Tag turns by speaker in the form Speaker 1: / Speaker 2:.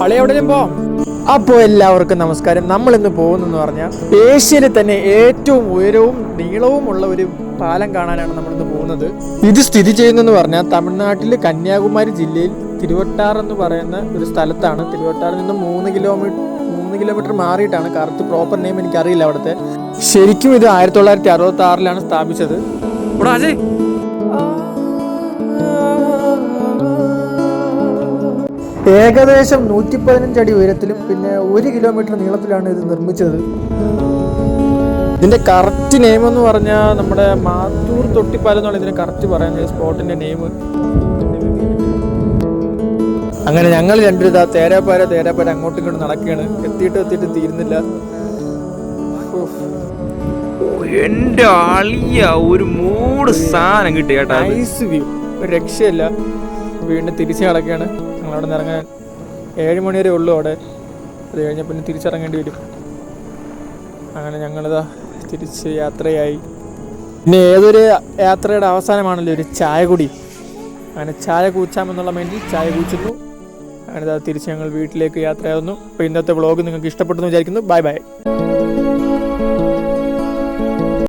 Speaker 1: പോ പോവാം അപ്പോൾ എല്ലാവർക്കും നമസ്കാരം. നമ്മൾ ഇന്ന് പോകുന്നെന്ന് പറഞ്ഞാൽ ഏഷ്യയിലെ തന്നെ ഏറ്റവും ഉയരവും നീളവും ഉള്ള ഒരു പാലം കാണാനാണ് നമ്മൾ ഇന്ന് പോകുന്നത്. ഇത് സ്ഥിതി ചെയ്യുന്നതെന്ന് പറഞ്ഞാൽ തമിഴ്നാട്ടിലെ കന്യാകുമാരി ജില്ലയിൽ തിരുവട്ടാർ എന്ന് പറയുന്ന ഒരു സ്ഥലത്താണ്. തിരുവട്ടാറിൽ നിന്ന് മൂന്ന് കിലോമീറ്റർ മൂന്ന് കിലോമീറ്റർ മാറിയിട്ടാണ് കറക്റ്റ് പ്രോപ്പർ നെയിം എനിക്ക് അറിയില്ല അവിടുത്തെ. ശരിക്കും ഇത് ആയിരത്തി തൊള്ളായിരത്തി അറുപത്തി ആറിലാണ് സ്ഥാപിച്ചത് ഏകദേശം നൂറ്റി പതിനഞ്ച് അടി ഉയരത്തിലും പിന്നെ ഒരു കിലോമീറ്റർ നീളത്തിലാണ് ഇത് നിർമ്മിച്ചത്. ഇതിന്റെ കറക്റ്റ് നെയിം എന്ന് പറഞ്ഞാൽ നമ്മുടെ മാത്തൂർ തൊട്ടിപ്പാലം എന്നാണ് ഇതിന് കറക്റ്റ് പറയുന്നത് സ്പോട്ടിന്റെ നെയിം അങ്ങനെ ഞങ്ങൾ രണ്ടുപേരും ഇതാ തേരാപ്പാര തേരാപ്പാര അങ്ങോട്ടും ഇങ്ങോട്ടും നടക്കുകയാണ്. എത്തിയിട്ട് എത്തിയിട്ട് തീരുന്നില്ല.
Speaker 2: എന്റെ അളിയ ഒരു മൂട് സാധനം കിട്ടി കേട്ടാ ഐസ്
Speaker 1: നൈസ് വ്യൂ ഒരു രക്ഷയില്ല. വീണ്ടും തിരിച്ചു കിടക്കുകയാണ് ഞങ്ങൾ അവിടെ നിന്ന് ഇറങ്ങാൻ ഏഴ് മണി വരെ ഉള്ളൂ അവിടെ. അത് കഴിഞ്ഞാൽ പിന്നെ തിരിച്ചിറങ്ങേണ്ടി വരും. അങ്ങനെ ഞങ്ങളിതാ തിരിച്ച് യാത്രയായി. പിന്നെ ഏതൊരു യാത്രയുടെ അവസാനമാണല്ലോ ഒരു ചായ കുടി അങ്ങനെ ചായ കൂച്ചാമെന്നുള്ള മൈൻഡിൽ ചായ കൂച്ചുന്നു അങ്ങനെ തിരിച്ച് ഞങ്ങൾ വീട്ടിലേക്ക് യാത്രയാകുന്നു അപ്പോൾ ഇന്നത്തെ വ്ളോഗ് നിങ്ങൾക്ക് ഇഷ്ടപ്പെട്ടെന്ന് വിചാരിക്കുന്നു. Bye bye.